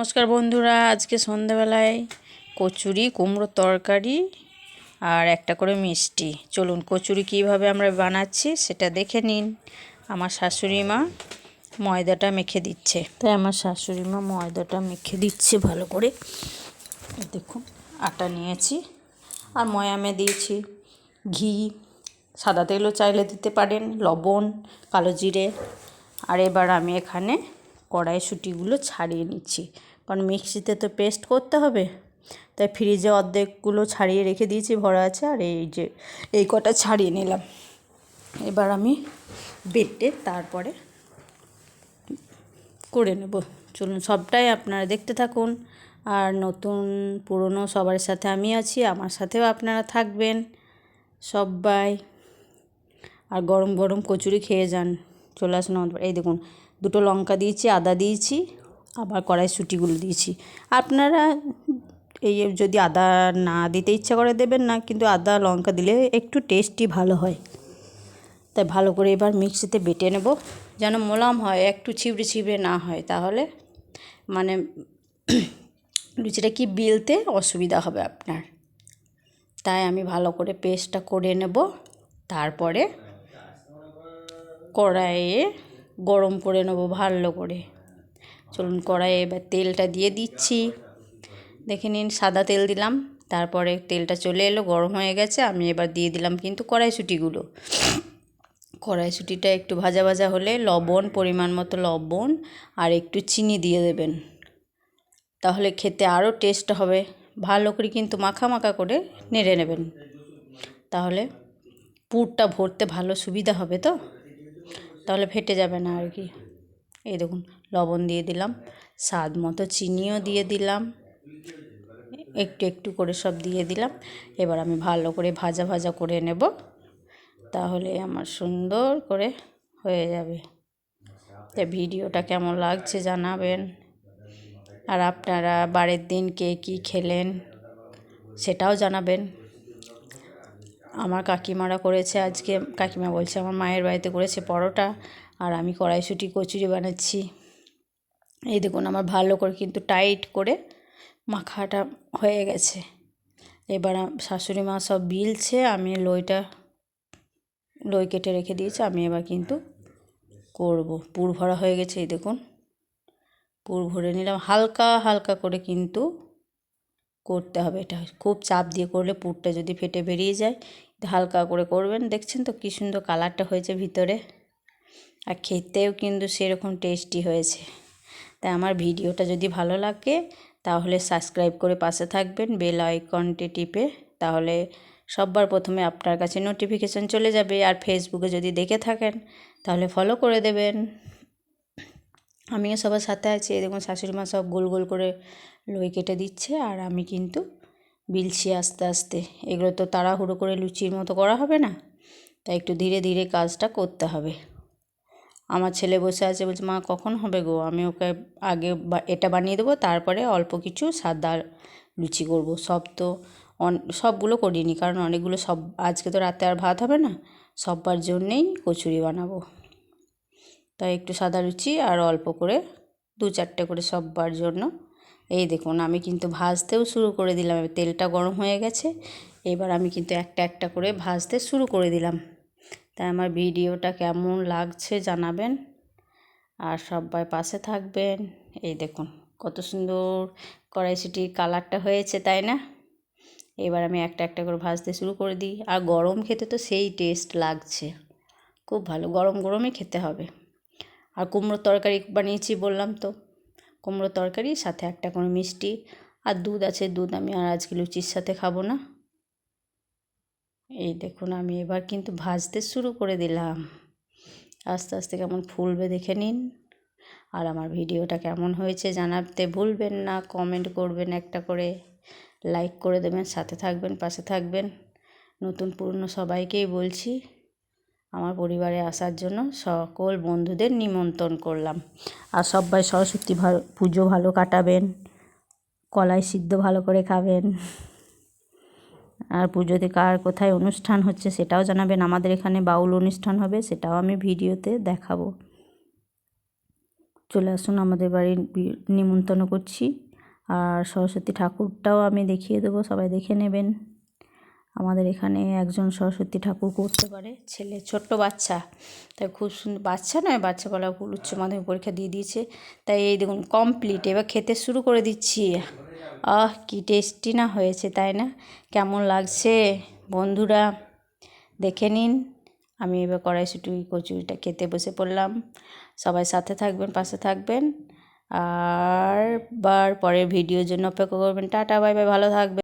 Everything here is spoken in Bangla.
নমস্কার বন্ধুরা, আজকে সন্ধ্যাবেলায় কচুরি কুমড়ো তরকারি আর একটা করে মিষ্টি। চলুন কচুরি কীভাবে আমরা বানাচ্ছি সেটা দেখে নিন। আমার শাশুড়ি মা ময়দাটা মেখে দিচ্ছে। তাই আমার শাশুড়ি মা ময়দাটা মেখে দিচ্ছে ভালো করে। দেখুন, আটা নিয়েছি আর ময়ামে দিয়েছি ঘি, সাদা তেলও চাইলে দিতে পারেন, লবণ, কালো জিরে। আর এবার আমি এখানে কড়াইশুঁটিগুলো ছাড়িয়ে নিচ্ছি। কারণ মিক্সিতে তো পেস্ট করতে হবে। তাই ফ্রিজে অর্ধেকগুলো ছাড়িয়ে রেখে দিয়েছি, ভরা আছে। আর এই যে, এই কটা ছাড়িয়ে নিলাম। এবার আমি বেটে তারপরে করে নেব। চলুন, সবটাই আপনারা দেখতে থাকুন। আর নতুন, পুরনো সবার সাথে আমি আছি, আমার সাথেও আপনারা থাকবেন। সবাই, আর গরম গরম কচুরি খেয়ে যান। চলে আসুন এই দেখুন, দুটো লঙ্কা দিয়েছি, আদা দিয়েছি। আবার কড়াইশুঁটিগুলো দিয়েছি। আপনারা এই যদি আদা না দিতে ইচ্ছা করে দেবেন না, কিন্তু আদা, লঙ্কা দিলে একটু টেস্টি ভালো হয়। তাই ভালো করে এবার মিক্সিতে বেটে নেব, যেন মোলাম হয়, একটু ছিবড়ে ছিবড়ে না হয়। তাহলে মানে লুচিটা কি বিলতে অসুবিধা হবে আপনার। তাই আমি ভালো করে পেস্টটা করে নেব। তারপরে কড়াইয়ে গরম করে নেব ভালো করে। চলুন কড়াইয়ে এবার তেলটা দিয়ে দিচ্ছি। দেখে নিন, সাদা তেল দিলাম। তারপরে তেলটা চলে এলো, গরম হয়ে গেছে। আমি এবার দিয়ে দিলাম কিন্তু কড়াইশুঁটিগুলো। কড়াইশুঁটিটা একটু ভাজা ভাজা হলে লবণ, পরিমাণ মতো লবণ আর একটু চিনি দিয়ে দেবেন। তাহলে খেতে আরও টেস্ট হবে। ভালো করে কিন্তু মাখা মাখা করে নেড়ে নেবেন। তাহলে পুরটা ভরতে ভালো সুবিধা হবে তো? তাহলে ফেটে যাবে না আর কি। এই দেখুন, লবণ দিয়ে দিলাম, স্বাদ মতো চিনিও দিয়ে দিলাম, একটু একটু করে সব দিয়ে দিলাম। এবার আমি ভালো করে ভাজা ভাজা করে নেব, তাহলে আমার সুন্দর করে হয়ে যাবে। তা ভিডিওটা কেমন লাগছে জানাবেন। আর আপনারা বারের দিন কে কী খেলেন সেটাও জানাবেন। আমার কাকিমারা করেছে আজকে, কাকিমা বলছে আমার মায়ের বাড়িতে করেছে পরোটা আর আমি কড়াইশুঁটি কচুরি বানাচ্ছি। এই দেখুন আমার ভালো করে কিন্তু টাইট করে মাখাটা হয়ে গেছে। এবার শাশুড়ি মা সব বিলছে, আমি লইটা, লই কেটে রেখে দিয়েছি, আমি এবার কিন্তু করব। পুর ভরা হয়ে গেছে, এই দেখুন। পুর ভরে নিলাম, হালকা হালকা করে কিন্তু করতে হবে এটা। খুব চাপ দিয়ে করলে পুরটা যদি ফেটে বেরিয়ে যায়, হালকা করে করবেন। দেখছেন তো কী সুন্দর কালারটা হয়েছে ভিতরে। আর খেতেও কিন্তু সেরকম টেস্টি হয়েছে। তাই আমার ভিডিওটা যদি ভালো লাগে, তাহলে সাবস্ক্রাইব করে পাশে থাকবেন বেল আইকনটি টিপে, তাহলে সববার প্রথমে আপনার কাছে নোটিফিকেশান চলে যাবে। আর ফেসবুকে যদি দেখে থাকেন, তাহলে ফলো করে দেবেন। আমিও সবার সাথে আছি। দেখুন শাশুড়ি মা সব গোল গোল করে লই কেটে দিচ্ছে, আর আমি কিন্তু বিলছি আস্তে আস্তে। এগুলো তো তাড়াহুড়ো করে লুচির মতো করা হবে না, তাই একটু ধীরে ধীরে কাজটা করতে হবে। আমার ছেলে বসে আছে, বলছে, মা, কখন হবে গো? আমি ওকে আগে বা, এটা বানিয়ে দেবো, তারপরে অল্প কিছু সাদা লুচি করব। সব তো অন, সবগুলো করিনি, কারণ অনেকগুলো সব, আজকে তো রাতে আর ভাত হবে না, সববার জন্যেই কচুরি বানাবো। তাই একটু সাদা লুচি আর অল্প করে, দু চারটে করে সববার জন্য। এই দেখুন, আমি কিন্তু ভাজতেও শুরু করে দিলাম তেলটা গরম হয়ে গেছে, এবার আমি কিন্তু একটা একটা করে ভাজতে শুরু করে দিলাম। তাই আমার ভিডিওটা কেমন লাগছে জানাবেন। আর সবাই পাশে থাকবেন। এই দেখুন, কত সুন্দর কড়াইশুটির কালারটা হয়েছে, তাই না? এবার আমি একটা একটা করে ভাজতে শুরু করে দিই। আর গরম খেতে তো সেই টেস্ট লাগছে। খুব ভালো, গরম গরমই খেতে হবে। আর কুমড়োর তরকারি বানিয়েছি বললাম তো। কুমড়োর তরকারি, সাথে একটা করে মিষ্টি। আর দুধ আছে, দুধ আমি আর আজকে লুচির সাথে খাব না। এই দেখুন, আমি এবার কিন্তু ভাজতে শুরু করে দিলাম। আস্তে আস্তে কেমন ফুলবে দেখে নিন। আর আমার ভিডিওটা কেমন হয়েছে জানাতে ভুলবেন না কমেন্ট করবেন একটা করে লাইক করে দেবেন, সাথে থাকবেন, পাশে থাকবেন। নতুন পুরনো সবাইকেই বলছি, আমার পরিবারে আসার জন্য সকল বন্ধুদের নিমন্ত্রণ করলাম। আর সবাই সরস্বতী ভালো পুজো ভালো কাটাবেন, কলাই সিদ্ধ ভালো করে খাবেন। আর পুজোতে কার কোথায় অনুষ্ঠান হচ্ছে সেটাও জানাবেন। আমাদের এখানে বাউল অনুষ্ঠান হবে, সেটাও আমি ভিডিওতে দেখাবো। চলে আসুন আমাদের বাড়ির নিমন্ত্রণ করছি। আর সরস্বতী ঠাকুরটাও আমি দেখিয়ে দেবো, সবাই দেখে নেবেন। আমাদের এখানে একজন সরস্বতী ঠাকুর করতে পারে, ছেলে, ছোট্ট বাচ্চা। তাই খুব সুন্দর বাচ্চা নয়, বাচ্চা বলা উচ্চ মাধ্যমিক পরীক্ষা দিয়ে দিয়েছে। তাই এই দেখুন কমপ্লিট এবার খেতে শুরু করে দিচ্ছি। আহ, কি টেস্টি না হয়েছে, তাই না? কেমন লাগছে? বন্ধুরা, দেখে নিন। আমি এবার কড়াইশুটি কচুরিটা খেতে বসে পড়লাম। সবাই সাথে থাকবেন, পাশে থাকবেন। আর বার পরের ভিডিওর জন্য অপেক্ষা করবেন। টাটা, বাই বাই, ভালো থাকবেন।